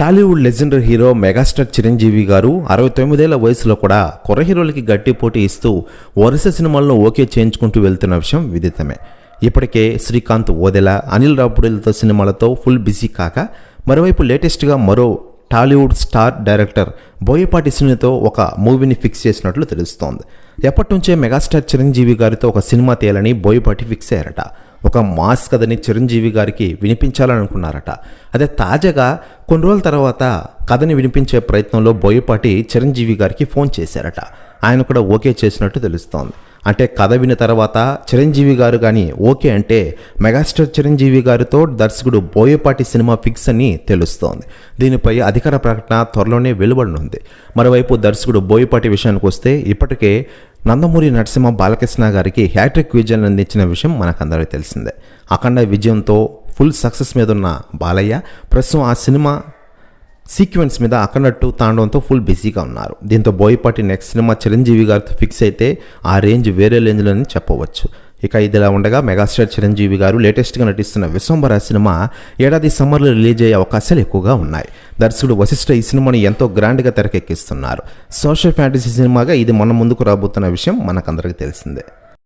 Tollywood legendary hero megastar Chiranjeevi garu అరవై తొమ్మిదేళ్ళ వయసులో కూడా కుర్ర హీరోలకి గట్టి పోటీ ఇస్తూ వరుస సినిమాలను ఓకే చేయించుకుంటూ వెళ్తున్న విషయం విదితమే. ఇప్పటికే శ్రీకాంత్ ఓదెల అనిల్ రాపుడేలతో సినిమాలతో ఫుల్ బిజీ కాక మరోవైపు లేటెస్ట్గా మరో టాలీవుడ్ స్టార్ డైరెక్టర్ బోయపాటి సినిమాతో ఒక మూవీని ఫిక్స్ చేసినట్లు తెలుస్తోంది. ఎప్పటి నుంచే మెగాస్టార్ చిరంజీవి గారితో ఒక సినిమా తీయాలని బోయపాటి ఫిక్స్ అయ్యారట. ఒక మాస్ కథని చిరంజీవి గారికి వినిపించాలనుకున్నారట. అదే తాజాగా కొన్ని రోజుల తర్వాత కథని వినిపించే ప్రయత్నంలో బోయపాటి చిరంజీవి గారికి ఫోన్ చేశారట. ఆయన కూడా ఓకే చేసినట్టు తెలుస్తోంది. అంటే కథ విన్న తర్వాత చిరంజీవి గారు కానీ ఓకే అంటే మెగాస్టార్ చిరంజీవి గారితో దర్శకుడు బోయపాటి సినిమా ఫిక్స్ అని తెలుస్తోంది. దీనిపై అధికార ప్రకటన త్వరలోనే వెలువడనుంది. మరోవైపు దర్శకుడు బోయపాటి విషయానికి వస్తే ఇప్పటికే నందమూరి నరసింహ బాలకృష్ణ గారికి హ్యాట్రిక్ విజయాన్ని అందించిన విషయం మనకందరికీ తెలిసిందే. అఖండ విజయంతో ఫుల్ సక్సెస్ మీద ఉన్న బాలయ్య ప్రస్తుతం ఆ సినిమా సీక్వెన్స్ మీద అక్కడట్టు తాండవంతో ఫుల్ బిజీగా ఉన్నారు. దీంతో బోయపాటి నెక్స్ట్ సినిమా చిరంజీవి గారితో ఫిక్స్ అయితే ఆ రేంజ్ వేరే రేంజ్లోనే చెప్పవచ్చు. ఇక ఇదిలా ఉండగా మెగాస్టార్ చిరంజీవి గారు లేటెస్ట్గా నటిస్తున్న విశ్వంబర సినిమా ఏడాది సమ్మర్లో రిలీజ్ అయ్యే అవకాశాలు ఎక్కువగా ఉన్నాయి. దర్శకుడు వశిష్ఠ ఈ సినిమాని ఎంతో గ్రాండ్గా తెరకెక్కిస్తున్నారు. సోషల్ ఫ్యాంటసీ సినిమాగా ఇది మన ముందుకు రాబోతున్న విషయం మనకందరికీ తెలిసిందే.